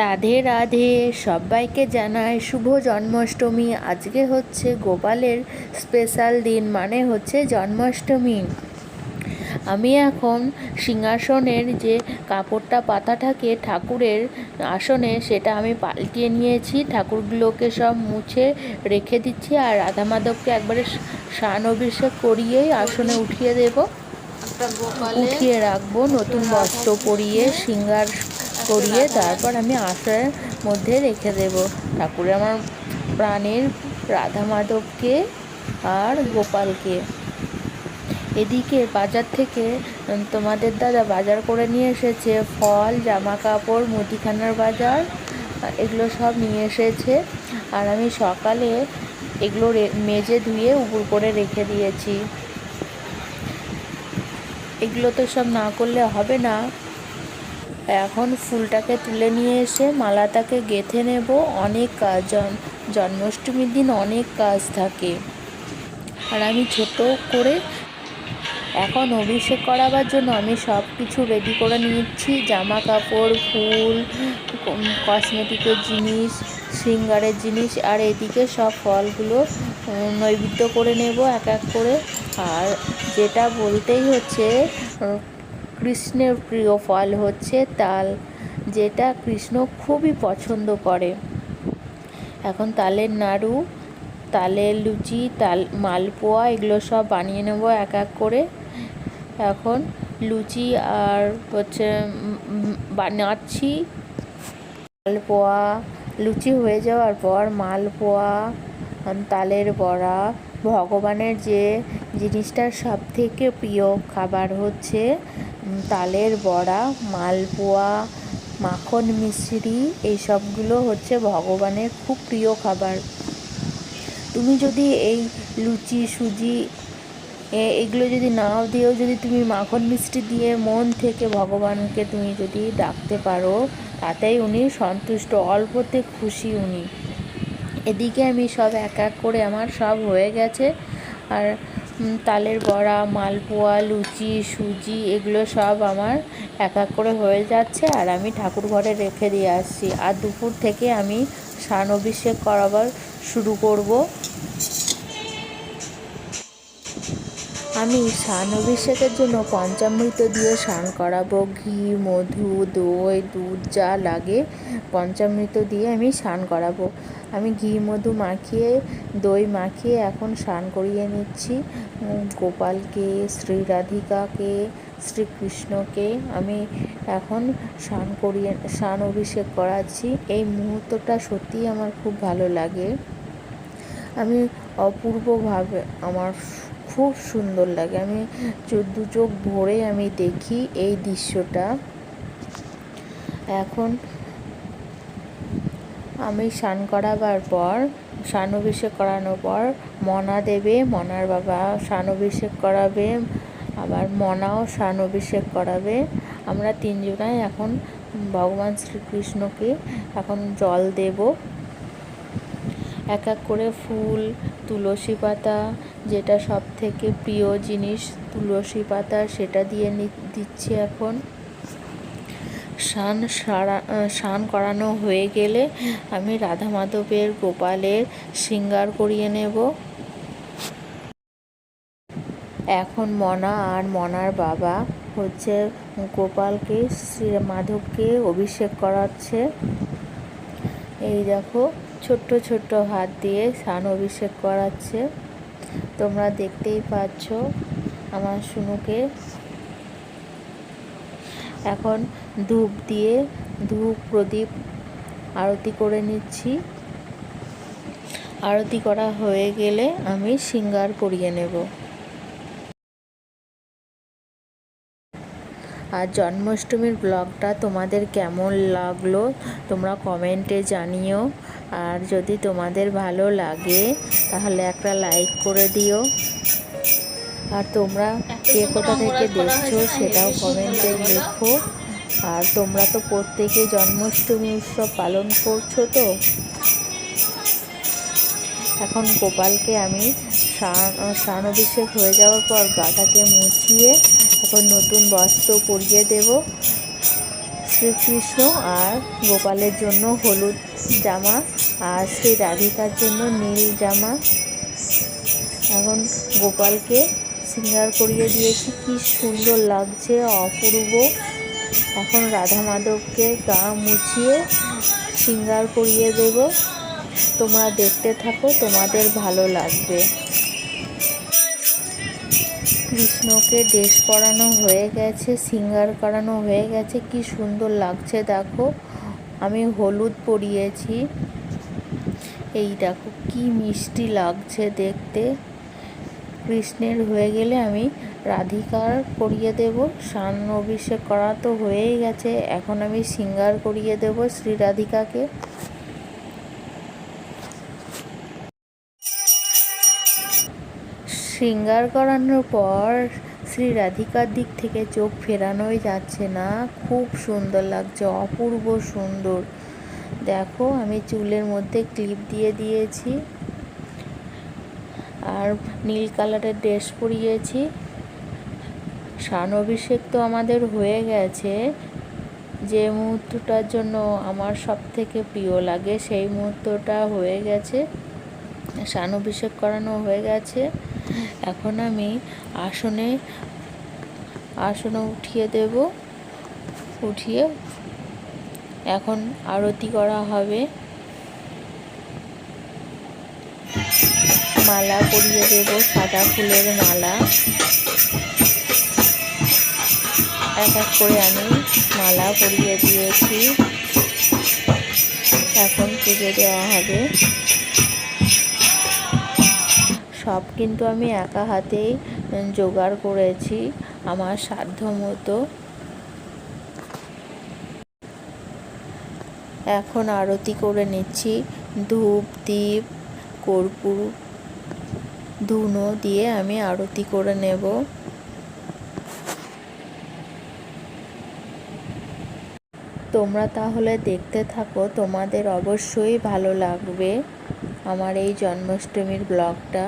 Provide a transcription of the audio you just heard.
রাধে রাধে সবাইকে জানায় শুভ জন্মাষ্টমী। আজকে হচ্ছে গোপালের স্পেশাল দিন মানে হচ্ছে জন্মাষ্টমী। আমি এখন সিংহাসনের যে কাপড়টা পাতা থাকে ঠাকুরের আসনে সেটা আমি পাল্টিয়ে নিয়েছি। ঠাকুরগুলোকে সব মুছে রেখে দিচ্ছি আর রাধা মাধবকে একবারে স্নান অভিষেক করিয়েই আসনে উঠিয়ে দেবো। উঠিয়ে রাখব নতুন বস্ত্র পরিয়ে সিঙ্গার করিয়ে তারপর আমি আশার মধ্যে রেখে দেব। ঠাকুর আমার প্রাণের রাধা মাধবকে আর গোপালকে। এদিকে বাজার থেকে তোমাদের দাদা বাজার করে নিয়ে এসেছে। ফল জামা কাপড় মুদিখানার বাজার, এগুলো সব নিয়ে এসেছে। আর আমি সকালে এগুলো মেজে ধুয়ে উপর করে রেখে দিয়েছি। এগুলো তো সব না করলে হবে না। এখন ফুলটাকে তুলে নিয়ে এসে মালাটাকে গেঁথে নেব। অনেক কাজ জন্মাষ্টমীর দিন অনেক কাজ থাকে। আর আমি ছোট করে এখন অভিষেক করাবার জন্য আমি সব কিছু রেডি করে নিচ্ছি জামা কাপড় ফুল কসমেটিকের জিনিস সিঙ্গারের জিনিস, আর এদিকে সব ফলগুলো নৈবেদ্য করে নেব এক এক করে। আর যেটা বলতেই হচ্ছে কৃষ্ণের প্রিয় ফল হচ্ছে তাল, যেটা কৃষ্ণ খুবই পছন্দ করে। এখন তালের নাড়ু, তালের লুচি, তাল, মালপোয়া এগুলো সব বানিয়ে নেব এক এক করে। এখন লুচি আর হচ্ছে বানাচ্ছি। মালপোয়া, লুচি হয়ে যাওয়ার পর মালপোয়া, তালের বড়া, ভগবানের যে জিনিসটার সব থেকে প্রিয় খাবার হচ্ছে তালের বড়া, মালপোয়া, মাখন মিশ্রি এই সবগুলো হচ্ছে ভগবানের খুব প্রিয় খাবার। তুমি যদি এই লুচি, সুজি এগুলো যদি নাও দিয়েও যদি তুমি মাখন মিষ্টি দিয়ে মন থেকে ভগবানকে তুমি যদি ডাকতে পারো, তাতেই উনি সন্তুষ্ট, অল্পতে খুশি উনি। এদিকে আমি সব এক এক করে আমার সব হয়ে গেছে। আর তালের বড়া, মালপোয়া, লুচি, সুজি, এগুলো সব আমার এক এক করে হয়ে যাচ্ছে আর আমি ঠাকুর ঘরে রেখে দিয়ে আসছি। আর দুপুর থেকে আমি স্নান অভিষেক করাবার শুরু করব। আমি স্নান অভিষেকের জন্য পঞ্চামৃত দিয়ে স্নান করাবো। ঘি, মধু, দই, দুধ যা লাগে পঞ্চামৃত দিয়ে আমি স্নান করাবো। আমি ঘি, মধু মাখিয়ে, দই মাখিয়ে এখন স্নান করিয়ে নিচ্ছি। গোপালকে, শ্রী রাধিকাকে, শ্রীকৃষ্ণকে আমি এখন স্নান করিয়ে, স্নান অভিষেক করাচ্ছি। এই মুহূর্তটা সত্যিই আমার খুব ভালো লাগে। আমি অপূর্বভাবে আমার খুব সুন্দর লাগে। আমি দু চোখ ভরে আমি দেখি এই দৃশ্যটা। এখন আমি স্নান করাবার পর, স্নান অভিষেক করানোর পর মনা দেবে, মনার বাবা স্নান অভিষেক করাবে, আবার মনাও স্নান অভিষেক করাবে। আমরা তিনজনাই এখন ভগবান শ্রীকৃষ্ণকে এখন জল দেব। এক এক করে ফুল, তুলসী পাতা, যেটা সব থেকে প্রিয় জিনিস, তুলসী পাতা সেটা দিয়ে দিচ্ছি এখন। স্নান সারা স্নান করানো হয়ে গেলে আমি রাধা মাধবের গোপালের শৃঙ্গার করিয়ে নেব। এখন মনা আর মনার বাবা হচ্ছে গোপালকে শ্রী মাধবকে অভিষেক করাচ্ছে। এই দেখো, ছোট্ট ছোট্ট হাত দিয়ে স্নান অভিষেক করাচ্ছে। তোমরা দেখতেই পাচ্ছ আমার শুনুকে এখন ধূপ দিয়ে ধূপ, প্রদীপ আরতি করে নিচ্ছি। আরতি করা হয়ে গেলে আমি সিঙ্গার করিয়ে নেব। আর জন্মাষ্টমীর ব্লগটা তোমাদের কেমন লাগল তোমরা কমেন্টে জানিও। আর যদি তোমাদের ভালো লাগে তাহলে একটা লাইক করে দিও। আর তোমরা কে কোথা থেকে দেখছ সেটাও কমেন্টে লেখো। আর তোমরা তো প্রত্যেকে জন্মাষ্টমী উৎসব পালন করছ তো? এখন গোপালকে আমি স্নান অভিষেক হয়ে যাওয়ার পর গাটাকে মুছিয়ে এখন নতুন বস্ত্র পরিয়ে দেব শ্রীকৃষ্ণ আর গোপালের জন্য হলুদ জামা আর শ্রী রাধিকার জন্য নীল জামা। এখন গোপালকে সিঙ্গার করিয়ে দিয়েছি। কি সুন্দর লাগছে, অপূর্ব। এখন রাধা মাধবকে গা মুছিয়ে সিঙ্গার করিয়ে দেব। তোমরা দেখতে থাকো, তোমাদের ভালো লাগবে। কৃষ্ণকে ড্রেস পরানো হয়ে গেছে, সিঙ্গার করানো হয়ে গেছে। কি সুন্দর লাগছে, দেখো। আমি হলুদ পরিয়েছি। এই দেখো, কি মিষ্টি লাগছে দেখতে। কৃষ্ণের হয়ে গেলে আমি রাধিকার করিয়ে দেব। স্নান অভিষেক করা তো হয়েই গেছে, এখন আমি সিঙ্গার করিয়ে দেব শ্রী রাধিকাকে শৃঙ্গার করানোর পর শ্রী রাধিকার দিক থেকে চোখ ফেরানোই যাচ্ছে না। খুব সুন্দর লাগছে, অপূর্ব সুন্দর। দেখো, আমি চুলের মধ্যে ক্লিপ দিয়ে দিয়েছি। আর নীল কালারের ড্রেস পরিয়েছি। স্নান অভিষেক তো আমাদের হয়ে গেছে। যে মুহূর্তটার জন্য আমার সব থেকে প্রিয় লাগে, সেই মুহূর্তটা হয়ে গেছে। স্নান অভিষেক করানো হয়ে গেছে। এখন আমি আসনে আসনে উঠিয়ে দেব। উঠিয়ে এখন আরতি করা হবে। মালা পরিয়ে দেব, সাদা ফুলের মালা। এক এক করে আমি মালা পরিয়ে দিয়েছি। এখন পুজো দেওয়া হবে। সব কিন্তু আমি একা হাতেই জোগাড় করেছি, আমার সাধ্য মতো। এখন আরতি করে নিচ্ছি ধূপ দ্বীপ কর্পূর ধুনো দিয়ে আমি আরতি করে নেব। তোমরা তাহলে দেখতে থাকো, তোমাদের অবশ্যই ভালো লাগবে আমার এই জন্মাষ্টমীর ব্লগটা।